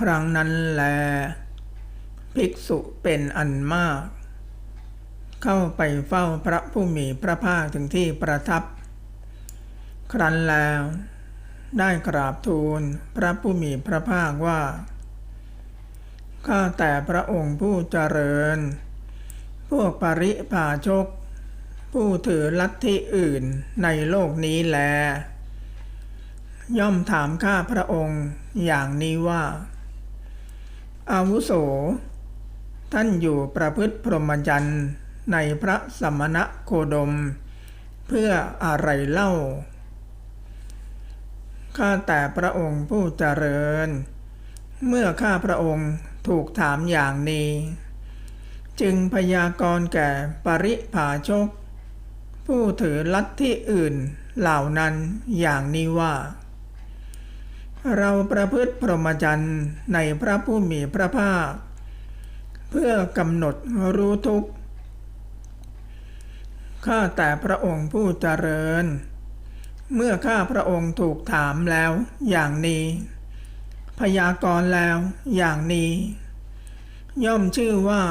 ครั้งนั้นแล ภิกษุเป็นอันมาก เข้าไปเฝ้าพระผู้มีพระภาคถึงที่ประทับ ครั้นแล้ว ได้กราบทูลพระผู้มีพระภาคว่า ข้าแต่พระองค์ผู้เจริญ พวกปริภาชก ผู้ถือลัทธิอื่นในโลกนี้แลย่อมถามข้าพระองค์อย่างนี้ว่า อาวุโส ท่านอยู่ประพฤติพรหมจรรย์ในพระสมณโคดม เพื่ออะไรเล่า ข้าแต่พระองค์ผู้เจริญ เมื่อข้าพระองค์ถูกถามอย่างนี้ จึงพยากรณ์แก่ปริภาชก ผู้ถือลัทธิอื่นเหล่านั้นอย่างนี้ว่า เราประพฤติพรหมจรรย์ในพระผู้มีพระภาค เพื่อกำหนดรู้ทุกข์ข้าแต่พระองค์ผู้เจริญ เมื่อข้าพระองค์ถูกถามแล้วอย่างนี้ พยากรณ์แล้วอย่างนี้ ย่อมชื่อว่า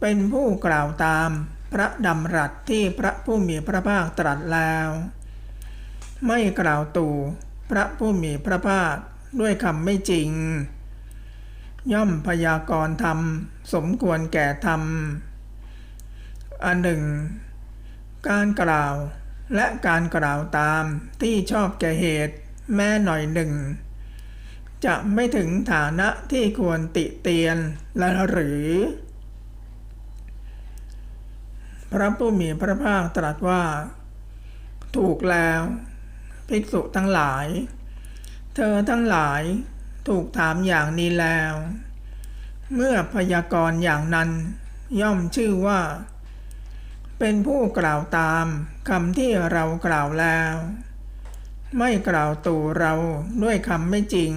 เป็นผู้กล่าวตามพระดำรัสที่พระผู้มีพระภาคตรัสแล้ว ไม่กล่าวตู่ พระผู้มีพระภาคด้วยคำไม่จริง ย่อมพยากรณ์ธรรม สมควรแก่ธรรม อันหนึ่ง การกล่าวและการกล่าวตามที่ชอบแก่เหตุแม้หน่อยหนึ่ง จะไม่ถึงฐานะที่ควรติเตียนและหรือ พระผู้มีพระภาคตรัสว่า ถูกแล้ว ภิกษุทั้งหลาย เธอทั้งหลายถูกถามอย่างนี้แล้ว เมื่อพยากรณ์อย่างนั้น ย่อมชื่อว่า เป็นผู้กล่าวตามคำที่เรากล่าวแล้ว ไม่กล่าวตู่เราด้วยคำไม่จริง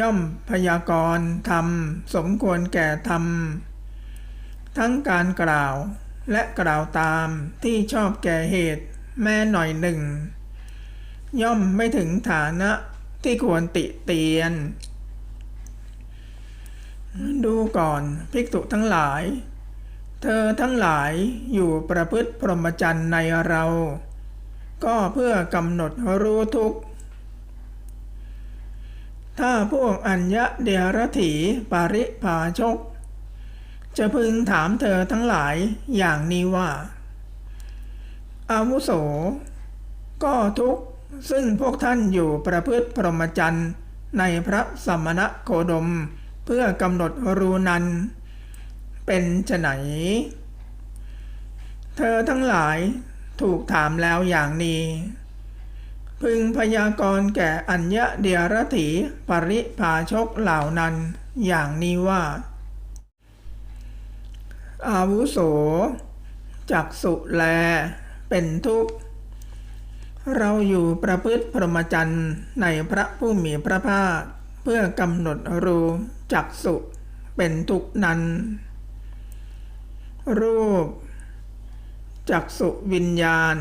ย่อมพยากรณ์ธรรมสมควรแก่ธรรม ทั้งการกล่าวและกล่าวตามที่ชอบแก่เหตุ แม้หน่อยหนึ่ง ย่อมไม่ถึงฐานะที่ควรติเตียน ดูก่อนภิกษุทั้งหลาย เธอทั้งหลายอยู่ประพฤติพรหมจรรย์ในเรา ก็เพื่อกำหนดรู้ทุกข์ถ้าพวกอัญญะเดียรถีปาริภาชก จะพึงถามเธอทั้งหลายอย่างนี้ว่า อาวุโส ก็ทุกข์ซึ่งพวกท่านอยู่ประพฤติพรหมจรรย์ในพระสมณโคดม เพื่อกำหนดรูนัน เป็นไฉนเธอทั้งหลายถูกถามแล้วอย่างนี้ พึงพยากรณ์แก่อัญญะเดียรถีปริภาชกเหล่านั้น อย่างนี้ว่า อาวุโสจักสุแล เป็นทุกข์ เราอยู่ประพฤติพรหมจรรย์ในพระผู้มีพระภาคเพื่อกำหนดรู้จักสุเป็นทุกข์นั้น รูป จักสุวิญญาณ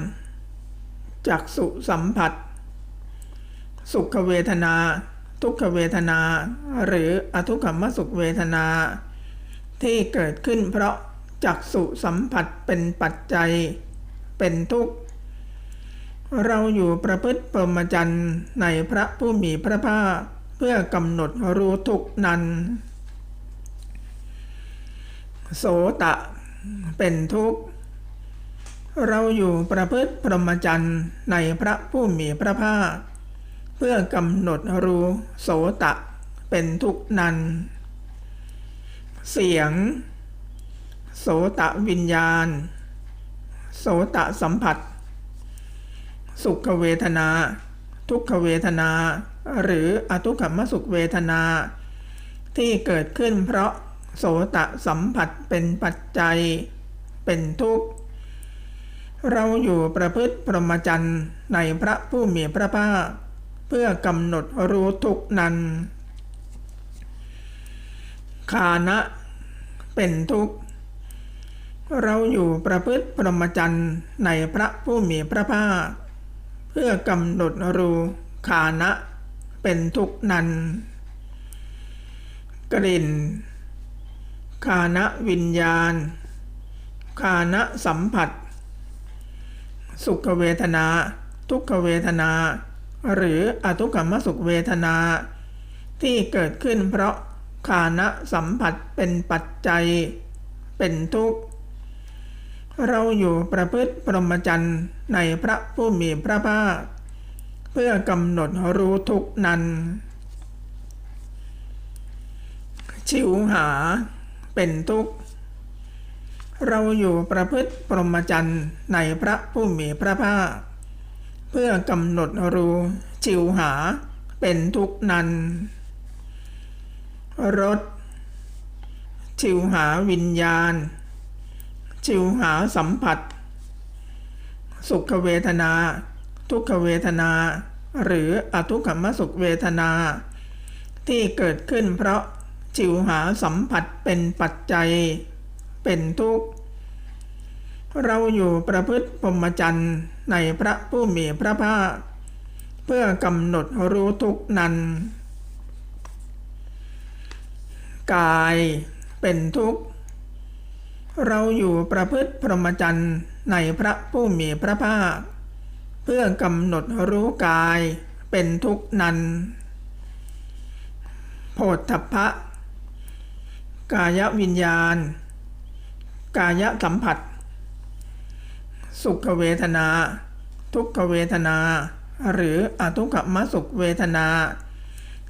จักสุสัมผัส สุขเวทนา ทุกขเวทนา หรืออทุกขมสุขเวทนา ที่เกิดขึ้นเพราะจักสุสัมผัสเป็นปัจจัย เป็นทุกข์ เราอยู่ประพฤติพรมจรรย์ในพระผู้มีพระภาคเพื่อกำหนดรู้ทุกข์นั้น โสตะ เป็นทุกข์ เราอยู่ประพฤติพรหมจรรย์ในพระผู้มีพระภาค เพื่อกำหนดรู้โสตะ เป็นทุกข์นั้น เสียง โสตะวิญญาณ โสตะสัมผัส สุขเวทนา ทุกขเวทนา หรืออทุกขมสุขเวทนา ที่เกิดขึ้นเพราะโสตะสัมผัสเป็นปัจจัย เป็นทุกข์ เราอยู่ประพฤติพรหมจรรย์ในพระผู้มีพระภาคเพื่อกำหนดรู้ทุกนั้นคานะ เป็นทุกข์ เราอยู่ประพฤติพรหมจรรย์ในพระผู้มีพระภาค เพื่อกำหนดรู้คานะเป็นทุกนันกลิ่นคานะวิญญาณ คานะสัมผัส สุขเวทนา ทุกขเวทนา หรืออทุกขมสุขเวทนา ที่เกิดขึ้นเพราะคานะสัมผัสเป็นปัจจัย เป็นทุกข์ เราอยู่ประพฤติพรมจรรย์ในพระผู้มีพระภาค เพื่อกำหนดรู้ทุกนั้น ชิวหาเป็นทุกข์ เราอยู่ประพฤติพรมจรรย์ในพระผู้มีพระภาค เพื่อกำหนดรู้ชิวหาเป็นทุกนั้นรสชิวหาวิญญาณ ชิวหาสัมผัส สุขเวทนา ทุกขเวทนา หรืออทุกขมสุขเวทนา ที่เกิดขึ้นเพราะจิวหาสัมผัสเป็นปัจจัย เป็นทุกข์ เราอยู่ประพฤติพรหมจรรย์ในพระผู้มีพระภาค เพื่อกำหนดรู้ทุกนั้น กายเป็นทุกข์ เราอยู่ประพฤติพรหมจรรย์ในพระผู้มีพระภาค เพื่อกำหนดรู้กายเป็นทุกนันโพธพะ กายวิญญาณ กายสัมผัส สุขเวทนา ทุกขเวทนา หรืออทุกขมสุขเวทนา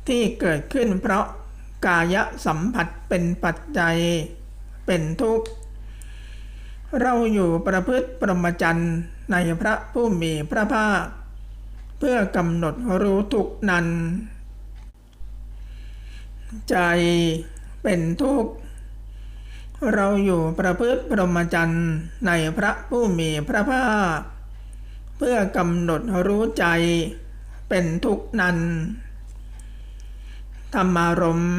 ที่เกิดขึ้นเพราะกายสัมผัสเป็นปัจจัยเป็นทุกข์ เราอยู่ประพฤติปรมจันทร์ในพระผู้มีพระภาค เพื่อกำหนดรู้ทุกนั้น ใจเป็นทุกข์เราอยู่ประพฤติพรมจรรย์ในพระผู้มีพระภาค เพื่อกำหนดรู้ใจเป็นทุกนั้นธรรมารมณ์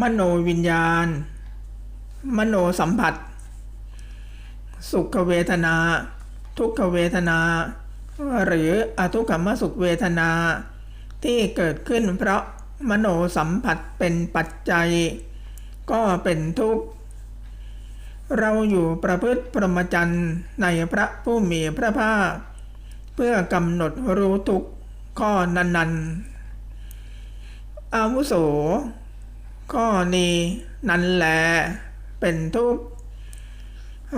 มโนวิญญาณ มโนสัมผัส สุขเวทนา ทุกขเวทนา หรืออทุกขมสุขเวทนา ที่เกิดขึ้นเพราะมโนสัมผัสเป็นปัจจัย ก็เป็นทุกข์ เราอยู่ประพฤติพรหมจรรย์ในพระผู้มีพระภาค เพื่อกำหนดรู้ทุกข์ข้อนั้นๆอาวุโสข้อนี้นั่นแหละเป็นทุกข์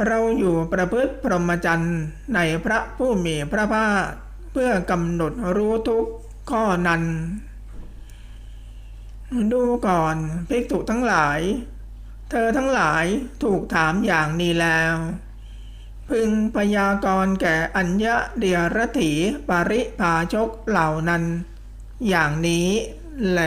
เราอยู่ประพฤติพรหมจรรย์ในพระผู้มีพระภาคเพื่อกำหนดรู้ทุกข์ข้อนั้น ดูก่อนภิกษุทั้งหลาย เธอทั้งหลายถูกถามอย่างนี้แล้ว พึงพยากรณ์แก่อัญญะเดียรถีปริภาชกเหล่านั้น อย่างนี้แล